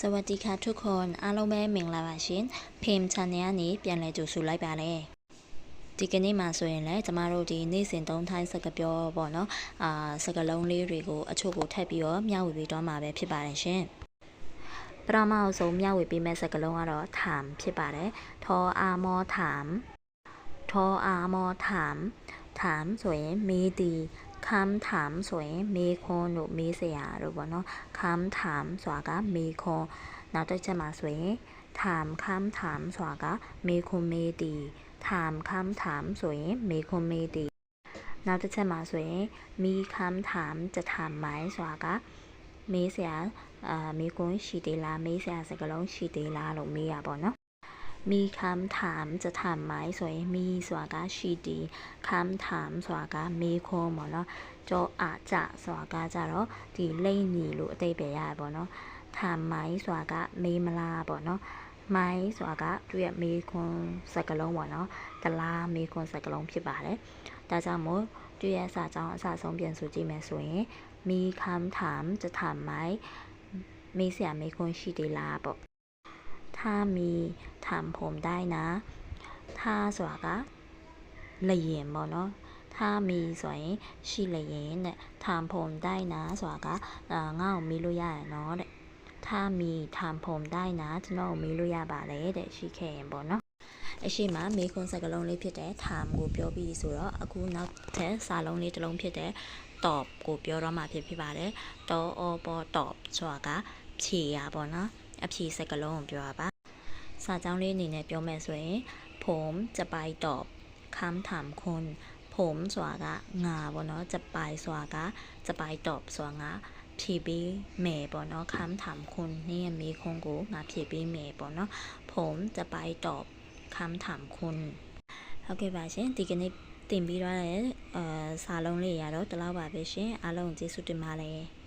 สวัสดีค่ะทุกคนအားလုံးပဲမင်္ဂလာပါရှင်ဖေမ် channel ကနေပြန်လည်ကြိုဆိုလိုက်ပါတယ်ဒီကနေ့မှာဆိုရင်လည်းကျမတို့ဒီနေ့စဉ်သုံးထိုင်းစကားပြောပေါ့နော်အာစကားလုံးလေးတွေကိုအချို့ကိုထပ်ပြီးတော့မျှဝေပေးတော့မှာပဲဖြစ်ပါတယ်ရှင်ပထမအဆုံးမျှဝေပေးမယ့်စကားလုံးကတော့ถามဖြစ်ပါတယ်ထောအာမောถามထောအာမောถามถามဆိုရင်မေးသည် คำถามสวยมีคนหรือมีเสียหรือว่าเนาะคำถามสวากะมีคนเราจะมาสวยถามคำถามสวากะมีโคมีดีถามคำถามสวยมีโคมีดีเราจะมาสวยมีคำถามจะถามไหมสวากะมีเสียอ่ามีคนชีเดลามีเสียสักลงชีเดลาหรือมีอะไรบ่เนาะ คำถามจะถามไหมဆိုရင်มีဆိုတာကရှိသည်คำถามဆိုတာကမေခွန်းပေါ့နော်ကြောอาจจะဆိုတာကကြတော့ဒီလိမ့်ညီလို့အတိတ်ပဲရတယ်ပေါ့နော် ถามไหมဆိုတာကမေးမလားပေါ့နော်မိုင်းဆိုတာကသူ့ရဲ့မေးခွန်းစကားလုံးပေါ့နော်တလားမေးခွန်းစကားလုံးဖြစ်ပါတယ်ဒါကြောင့်မို့သူ့ရဲ့အစာကြောင်းအစာဆုံးပြန်ဆိုကြည့်မယ်ဆိုရင်มีคำถามจะถามไหมမေးစရာမေးခွန်းရှိသေးလားပေါ့ ถ้ามีถามผมได้นะถ้าဆိုတာကလျင်ပေါ့နော်ถ้ามีဆိုရင်ရှိလျင်တဲ့ถามผมได้นะဆိုတာကအာငါ့ကိုမေးလို့ရရနော်တဲ့ ถ้ามีถามผมได้นะကျွန်တော်မေးလို့ရပါတယ်တဲ့ရှိခဲ့ရင်ပေါ့နော်အရှိမမေးခွန်းစကားလုံးလေးဖြစ်တဲ့ถามကိုပြောပြီးဆိုတော့အခုနောက်ထပ်စာလုံးလေးတစ်လုံးဖြစ်တဲ့ตอบကိုပြောတော့မှဖြစ်ဖြစ်ပါတယ်တော့အောပေါ်ตอบဆိုတာကဖြေရပေါ့နော် အဖြေစကားလုံးကိုပြောရပါစာကြောင်းလေးအနေနဲ့ပြောမယ်ဆိုရင်ผมจะไปตอบคำถามคุณผมဆိုတာကငါပေါ့နော်จะไปဆိုတာကจะไปตอบဆိုတာငါ ဖြည့်ပေးမယ်ပေါ့နော်คำถามคุณนี่มีคงကိုငါဖြည့်ပေးမယ်ပေါ့နော်ผมจะไปตอบคำถามคุณဟုတ်ကဲ့ပါရှင်ဒီကနေ့တင်ပြီးတော့လည်းအဲစာလုံးလေးရတော့ဒီလောက်ပါပဲရှင်အားလုံးကျေးဇူးတင်ပါတယ်